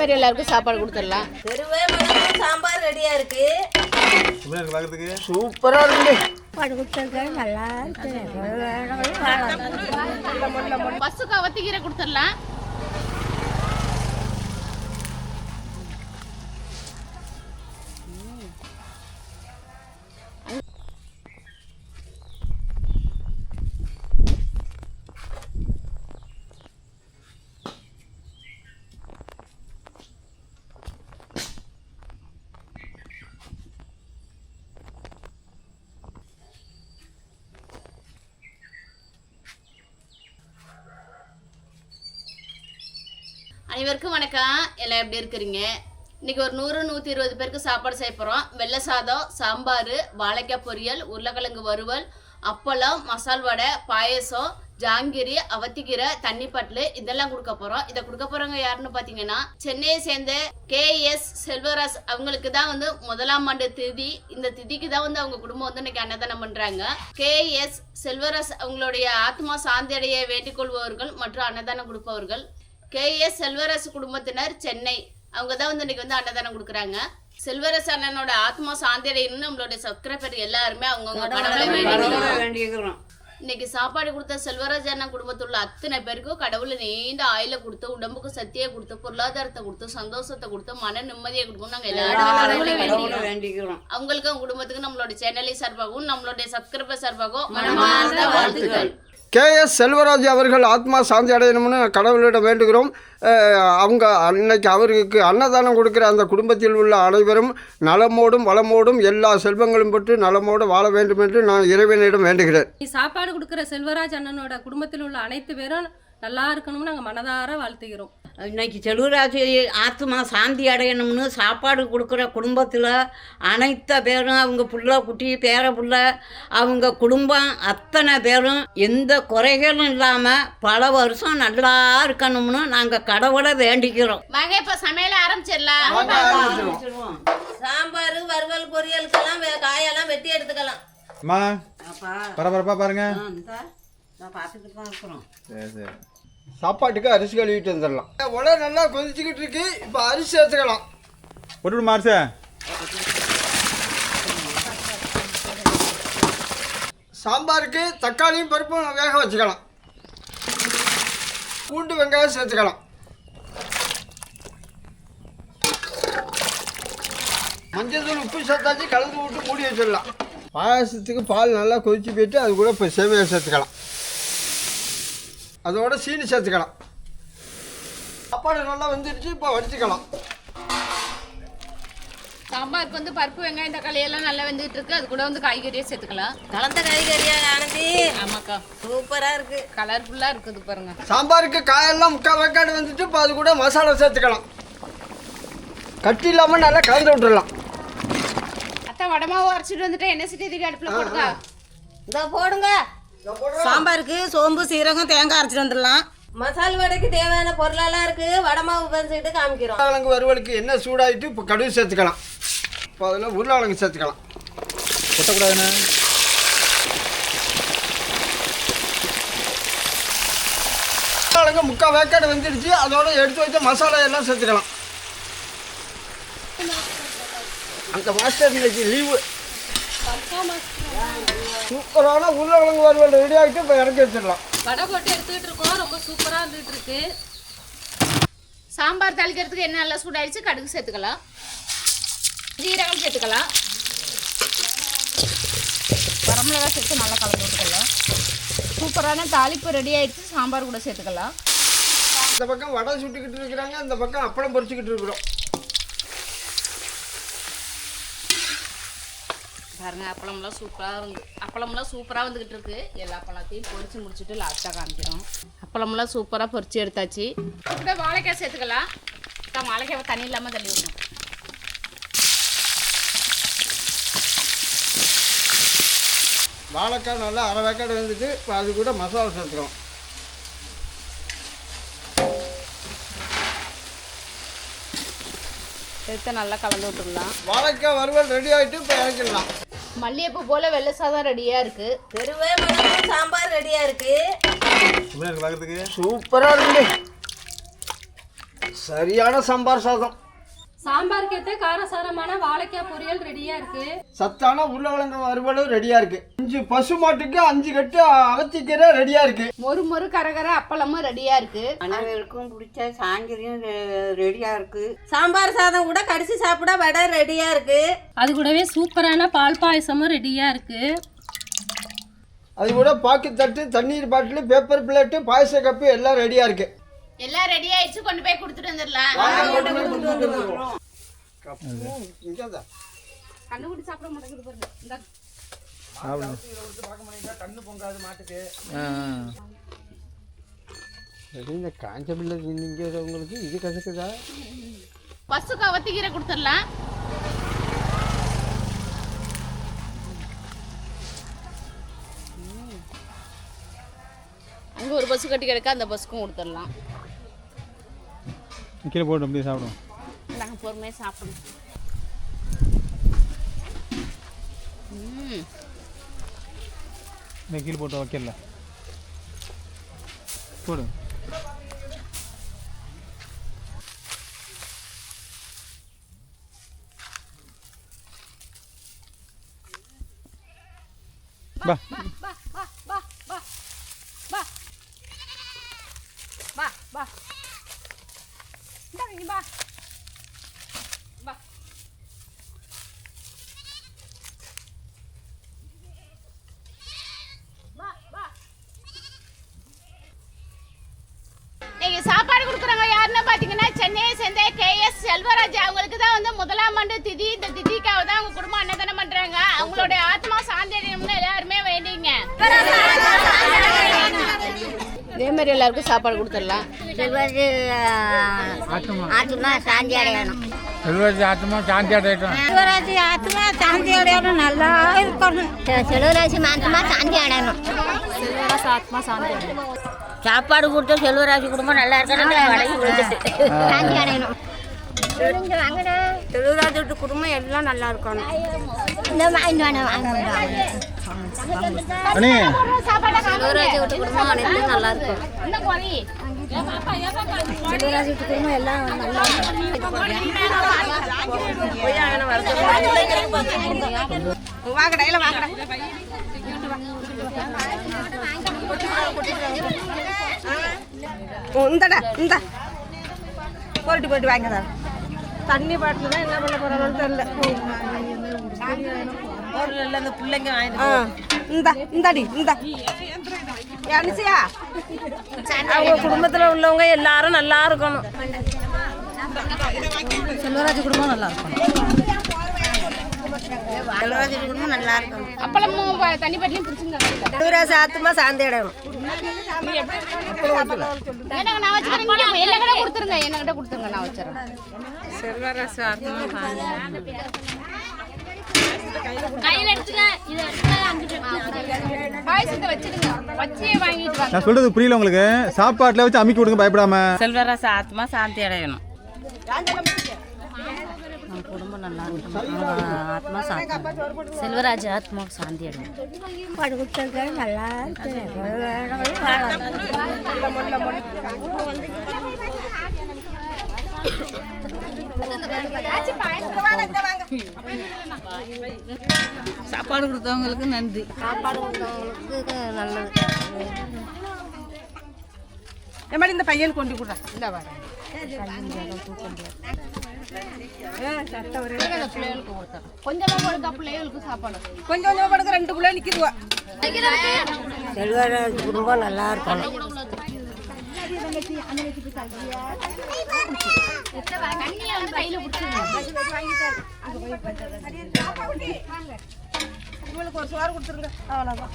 மாதிரி எல்லாருக்கும் சாப்பாடு கொடுத்துடலாம். சாம்பார் ரெடியா இருக்கு. எப்படி இருக்கு இருக்குது பசுக்கு அவத்திக்கீரை கொடுத்துடலாம். அனைவருக்கும் வணக்கம். எல்லாம் எப்படி இருக்கிறீங்க? இன்னைக்கு ஒரு நூறு நூற்றி இருபது பேருக்கு சாப்பாடு செய்ய போகிறோம் வெள்ளை சாதம் சாம்பார் வாழைக்காய் பொரியல் உருளைக்கிழங்கு வறுவல் அப்பளம் மசால் வடை பாயசம் ஜாங்கிரி அவத்திக்கீரை தண்ணி பட்டலு இதெல்லாம் கொடுக்க போகிறோம் இதை கொடுக்க போகிறவங்க யாருன்னு பார்த்தீங்கன்னா சென்னையை சேர்ந்த கேஎஸ் செல்வராஜ் அவங்களுக்கு தான் வந்து முதலாம் ஆண்டு திதி. இந்த திதிக்கு தான் வந்து அவங்க குடும்பம் வந்து இன்னைக்கு அன்னதானம் பண்ணுறாங்க கேஎஸ் செல்வராஜ் அவங்களுடைய ஆத்மா சாந்தி அடைய வேண்டிக் கொள்பவர்கள் மற்றும் அன்னதானம் கொடுப்பவர்கள். கேஎஸ் செல்வரசு குடும்பத்தினர் சென்னை. அவங்க தான் வந்து இன்னைக்கு வந்து அன்னதானம் கொடுக்குறாங்க. செல்வரசு அண்ணனோட ஆத்மா சாந்தி அடையணும்னு நம்மளுடைய சப்ஸ்கிரைபர் எல்லாருமே அவங்கவுங்க இன்னைக்கு சாப்பாடு கொடுத்த செல்வராஜ் அண்ணன் குடும்பத்தில் உள்ள அத்தனை பேருக்கும் கடவுளை நீண்ட ஆயில கொடுத்து உடம்புக்கு சக்தியை கொடுத்து பொருளாதாரத்தை கொடுத்து சந்தோஷத்தை கொடுத்து மன நிம்மதியை கொடுக்கும் நாங்க எல்லாரும் கடவுளை வேண்டிக்கிறோம். வேண்டிக்கிறோம். அவங்களுக்கு அவங்க குடும்பத்துக்கு நம்மளுடைய சேனலை சார்பாகவும் நம்மளுடைய சப்ஸ்கிரைபர் சார்பாகவும் மனமார்ந்த கே எஸ் செல்வராஜ் அவர்கள் ஆத்மா சாந்தி அடையணும்னு கடவுளிடம் வேண்டுகிறோம். அவங்க அன்னைக்கு அவருக்கு அன்னதானம் கொடுக்குற அந்த குடும்பத்தில் உள்ள அனைவரும் நலமோடும் வளமோடும் எல்லா செல்வங்களும் பெற்று நலமோடு வாழ வேண்டும் என்று நான் இறைவனிடம் வேண்டுகிறேன். சாப்பாடு கொடுக்குற செல்வராஜ் அண்ணனோட குடும்பத்தில் உள்ள அனைத்து பேரும் நல்லா இருக்கணும்னு நாங்கள் மனதார வாழ்த்துகிறோம். இன்னைக்கு செல்வராஜ் ஆத்மா சாந்தி அடையணும்னு சாப்பாடு கொடுக்குற குடும்பத்தில் அனைத்து பேரும் அவங்க புள்ள குட்டி பேர புள்ள அவங்க குடும்பம் அத்தனை பேரும் எந்த குறைகளும் இல்லாமல் பல வருஷம் நல்லா இருக்கணும்னு நாங்கள் கடவுளை வேண்டிக்கிறோம். வாங்க இப்ப சமையல ஆரம்பிச்சிடலாம். சாம்பார் வறுவல் பொரியலுக்கெல்லாம் காயெல்லாம் வெட்டி எடுத்துக்கலாம். அம்மா பாருங்க. நான் பார்த்துட்டு தான் இருக்கிறோம் சரி சரி. சாப்பாட்டுக்கு அரிசி கழுவிட்டு வந்துடலாம். உடனே நல்லா கொதிச்சுக்கிட்டு இருக்கு. இப்போ அரிசி சேர்த்துக்கலாம் போட்டு மார்சே சாம்பாருக்கு தக்காளியும் பருப்பும் வேக வச்சுக்கலாம். பூண்டு வெங்காயம் சேர்த்துக்கலாம். மஞ்சள் தூள் உப்பு சேர்த்தாச்சு. கலந்து விட்டு மூடி வச்சிடலாம். பாயாசத்துக்கு பால் நல்லா கொதிச்சு போயிட்டு அது கூட இப்போ சேவையை சேர்த்துக்கலாம். அதோட சீனி சேர்த்துக்கலாம். சாப்பாடு நல்லா வெந்துருச்சு இப்போ வடிச்சுக்கலாம். சாம்பாருக்கு வந்து பருப்பு வெங்காயம் தக்காளி எல்லாம் நல்லா வெந்துகிட்டு இருக்கு. அது கூட வந்து காய்கறியே சேர்த்துக்கலாம். கலந்த காய்கறியா ஆனந்தி? ஆமாக்கா. சூப்பரா இருக்கு. கலர்ஃபுல்லா இருக்குது பாருங்க. சாம்பாருக்கு காயெல்லாம் முக்கால் வெக்காடு வந்துட்டு இப்போ அது கூட மசாலா சேர்த்துக்கலாம். கட்டி இல்லாமல் நல்லா கலந்து விட்டுறலாம். அத்தை வடமாவு அரைச்சிட்டு வந்துட்டு என்ன சிட்டி அடுப்புல போட்டுக்கா இதோ போடுங்க. சாம்பாருக்கு சோம்பு சீரகம் தேங்காய் அரைச்சிட்டு வந்துடலாம். மசால் வடைக்கு தேவையான பொருளெல்லாம் இருக்கு. வடை மாவு பறிச்சுக்கிட்டு காமிக்கிறோம். உருளைக்கிழங்கு வறுவலுக்கு எண்ணெய் சூடாயிட்டு இப்போ கடுகு சேர்த்துக்கலாம். இப்போ அதில் உருளைக்கிழங்கு சேர்த்துக்கலாம். கொட்டக்கூடாதுண்ணே. உருளைக்கிழங்கு முக்கால் வேக்காடு வந்துடுச்சு. அதோட எடுத்து வச்ச மசாலா எல்லாம் சேர்த்துக்கலாம். அந்த மாஸ்டர் இன்னைக்கு லீவு சூப்பரான உருளைக்கிழங்கு வறுவல் ரெடி ஆகிட்டு இப்போ இறக்கி வச்சிடலாம். வடை போட்டு எடுத்துக்கிட்டு இருக்கோம். ரொம்ப சூப்பராக இருந்துகிட்டு இருக்கு சாம்பார் தாளிக்கிறதுக்கு என்ன நல்லா சூடாயிடுச்சு. கடுகு சேர்த்துக்கலாம். ஜீரகம் சேர்த்துக்கலாம். வரமிளகா சேர்த்து நல்லா கலந்து விட்டுக்கலாம். சூப்பரான தாளிப்பு ரெடி ஆயிடுச்சு. சாம்பார் கூட சேர்த்துக்கலாம். இந்த பக்கம் வடை சுட்டுக்கிட்டு இருக்கிறாங்க. இந்த பக்கம் அப்பளம் பொரிச்சுக்கிட்டு இருக்கிறோம். பாருங்க அப்பளம்லாம் சூப்பராக இருந்து அப்பளம்லாம் சூப்பராக வந்துக்கிட்டு இருக்கு. எல்லா பழத்தையும் பொரிச்சு முடிச்சுட்டு லாஸ்ட்டாக காமிக்கிறோம். அப்பளம்லாம் சூப்பராக பொரிச்சு எடுத்தாச்சு. கூட வாழைக்காய் சேர்த்துக்கலாம். அக்கா, வாழைக்காவை தண்ணி இல்லாமல் தள்ளி விடணும் வாழைக்காய் நல்லா அரை வேக்காடு வந்துட்டு இப்போ அது கூட மசாலா சேர்த்துக்கலாம் சேர்த்து நல்லா கலந்து விட்டுடலாம். வாழைக்காய் வறுவல் ரெடி ஆகிட்டு இப்போ இறக்கிடலாம். மல்லிகைப்பூ போல் வெள்ளை சாதம் ரெடியாக இருக்குது தெருவே மணக்கும் சாம்பார் ரெடியா இருக்கு. எப்படி இருக்கு பார்க்கறதுக்கு சூப்பராக இருக்குது சரியான சாம்பார் சாதம். சாம்பாருக்கு ஏற்ற காரசாரமான வாழைக்காய் பொரியல் ரெடியாக இருக்குது சத்தான உருளைக்கிழங்கு வறுவலும் ரெடியாக இருக்குது அஞ்சு பசு மாட்டுக்கு அஞ்சு கட்டு அகத்திக்கீரை ரெடியாக இருக்குது மொறு மொறு கரகர அப்பளமும் ரெடியா இருக்கு. அனைவருக்கும் பிடிச்ச சாங்கிரியும் ரெடியாக இருக்குது சாம்பார் சாதம் கூட கடிச்சு சாப்பிட வடை ரெடியா இருக்கு. அது கூடவே சூப்பரான பால் பாயசமும் ரெடியாக இருக்குது அது கூட பாக்கு தட்டு தண்ணீர் பாட்டில் பேப்பர் பிளேட்டு பாயச கப்பு எல்லாம் ரெடியாக இருக்குது எல்லாம் ரெடி ஆயிடுச்சு கொண்டு போய் கொடுத்துட்டு வந்துடலாம். கண்டுபிடி சாப்பிட மாட்டேங்குது பாருங்க. இந்தா. இந்த காஞ்ச பிள்ளை இது கசக்குதா? பசுக்கு அவத்திக்கீரை கொடுத்துடலாம். அங்க ஒரு பஸ் கட்டி கிடக்க அந்த பஸ்ஸுக்கும் கொடுத்துடலாம். கீழே போட்டு அப்படியே சாப்பிடுவோம். நாங்கள் பொறுமையாக சாப்பிடணும். ம். இந்த கீழே போட்டு வைக்கல. போடு. பா இன்னைக்கு சாப்பாடு கொடுக்குறவங்க யாருன்னு பார்த்தீங்கன்னா சென்னையை சேர்ந்த கேஎஸ் செல்வராஜ் அவங்களுக்கு தான் வந்து முதலாம் ஆண்டு திதி இந்த திதிக்காக தான் அவங்க குடும்பம் அன்னதானம் பண்றாங்க. அவங்களுடைய ஆத்மா சாந்தி அடையணும்னு எல்லாருமே வேண்டிங்க. இதே மாதிரி எல்லாருக்கும் சாப்பாடு கொடுத்துடலாம். செல்வராஜ் ஆத்மா. சாந்தி அடையணும். செல்வராஜ் ஆத்மா சாந்தி அடையட்டும். செல்வராஜ் ஆத்மா சாந்தி அடையணும் நல்லா இருக்கணும். செல்வராஜ் ஆத்மா சாந்தி அடையணும். சாப்பாடு கொடுத்த செல்வராஜ் குடும்பம் நல்லா இருக்கணும் சாந்தி அடையணும். செல்வராஜ் குடும்பம் எல்லாம் நல்லா இருக்கணும் இந்த வாங்கி வாங்க அண்ணே. செல்வராஜ் குடும்பம் அனைத்தும் நல்லா இருக்கும். குறை செல்வராஜ் குடும்பம் எல்லாம் நல்லா வாங்கடையில வாங்கடா இந்தடா இந்த தண்ணி பாட்டில் தான் என்ன பண்ண போறாங்கன்னு தெரியல. பொருள் அந்த பிள்ளைங்க இந்த இந்தாடி இந்த. அனுசியா. அவங்க குடும்பத்தில் உள்ளவங்க எல்லாரும் நல்லா இருக்கணும். செல்வராஜ் குடும்பம் நல்லா இருக்கணும். செல்வராஜ் குடும்பம் நல்லா இருக்கணும். அப்பளமும் தண்ணி பட்டிலையும் பிடிச்சிங்க செல்வராஜ் ஆத்மா சாந்தி என்னங்க நான் வச்சுக்கிறேன். கொடுத்துருங்க. என்ன கிட்ட கொடுத்துருங்க. நான் வச்சுறேன். நான் சொல்றது புரியல உங்களுக்கு. சாப்பாட்டில் வச்சு அமுக்கி விடுங்க பயப்படாம. செல்வராச ஆத்மா சாந்தி அடையணும். குடும்பம் நல்லா ஆத்மா சாந்தி செல்வராஜ் ஆத்மா சாந்தி அடையணும். படுகுத்தது நல்லா சாப்பாடு கொடுத்தவங்களுக்கு நன்றி. சாப்பாடு கொடுத்தவங்களுக்கு நல்லது எம்மாடி இந்த பையன் கொண்டு கொடுறா. இந்த வர கொஞ்சமா கொடுத்தா. பிள்ளைகளுக்கு சாப்பாடு. கொஞ்சம் கொஞ்சமா படுக்க ரெண்டு பிள்ளை நிற்கிதுவா செல்வராஜ் குடும்பம் நல்லா இருக்கணும். தண்ணியை வந்து கையில பிடிச்சிருங்க இவளுக்கு ஒரு சோறு கொடுத்துருங்க. அவ்வளோதான்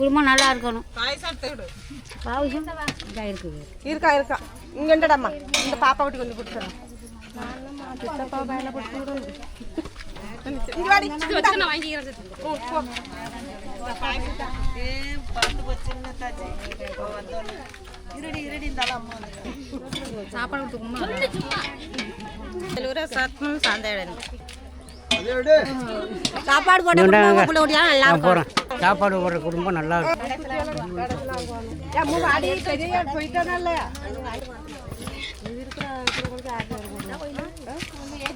குடும்பம் நல்லா இருக்கணும். பாயசம் தேடு பாவசம் இதாக இருக்குது இருக்கா இருக்கா. இங்க என்னடாம்மா இந்த பாப்பா வீட்டுக்கு வந்து கொடுத்துறேன் வாங்கிக்கிறேன் சாப்பாடு போட்டு நல்லா போறோம் சாப்பாடு போடுற குடும்பம் நல்லா இருக்கும்.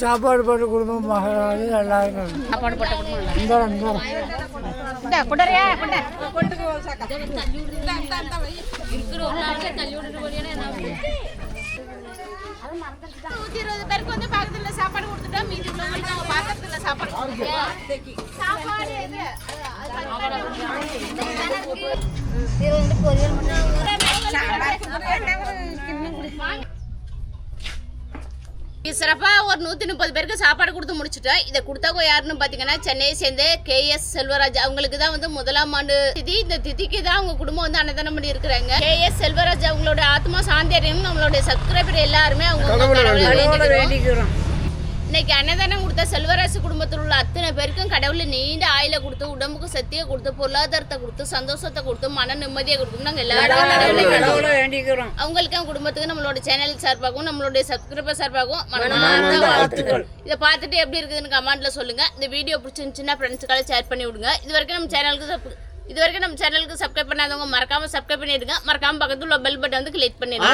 சாப்பாடு போட்டு குடும்பம் மகாராஜி நல்லா இருக்கும் சாப்பாடு போட்ட குடும்பம் இந்த குடரையா குண்டை நூத்தி இருபது பேருக்கு வந்து பக்கத்துல சாப்பாடு கொடுத்துட்டோம் மீதி உள்ளவங்களுக்கு அவங்க பாத்திரத்துல சாப்பாடு. சாப்பாடு எது? இருபது பொரியல் இது சிறப்பா ஒரு நூத்தி முப்பது பேருக்கு சாப்பாடு கொடுத்து முடிச்சுட்டோம் இதை கொடுத்தவங்க யாருன்னு பாத்தீங்கன்னா சென்னையை சேர்ந்த கே எஸ் செல்வராஜ். அவங்களுக்கு தான் வந்து முதலாம் ஆண்டு திதி. இந்த திதிக்கு தான் அவங்க குடும்பம் வந்து அன்னதானம் பண்ணி இருக்கிறாங்க கே எஸ் செல்வராஜ் அவங்களோட ஆத்மா சாந்தி அடையணும் நம்மளுடைய சப்ஸ்கிரைபர் எல்லாருமே அவங்க வேண்டிக்கிறோம். இன்னைக்கு அன்னதானம் கொடுத்த செல்வராசு குடும்பத்தில் உள்ள அத்தனை பேருக்கும் கடவுள் நீண்ட ஆயில கொடுத்து உடம்புக்கு சக்தியை கொடுத்து பொருளாதாரத்தை கொடுத்து சந்தோஷத்தை கொடுத்து மன நிம்மதியை கொடுத்து நாங்க எல்லாரும் கடவுளை வேண்டிக்கிறோம். கடவுளை வேண்டிக்கிறோம். அவங்களுக்கு அவங்க குடும்பத்துக்கு நம்மளோட சேனல் சார்பாகவும் நம்மளுடைய சப்ஸ்கிரைபர் சார்பாகவும் இதை பார்த்துட்டு எப்படி இருக்குதுன்னு கமெண்ட்ல சொல்லுங்க. இந்த வீடியோ பிடிச்சிருந்துச்சுன்னா ஃப்ரெண்ட்ஸுக்காக ஷேர் பண்ணி விடுங்க. இது வரைக்கும் நம்ம சேனலுக்கு இது வரைக்கும் நம்ம சேனலுக்கு சப்ஸ்கிரைப் பண்ணாதவங்க மறக்காம சப்ஸ்கிரைப் பண்ணிடுங்க. மறக்காம பக்கத்துல உள்ள பெல் பட்டன் வந்து கிளிக் பண்ணிடுங்க.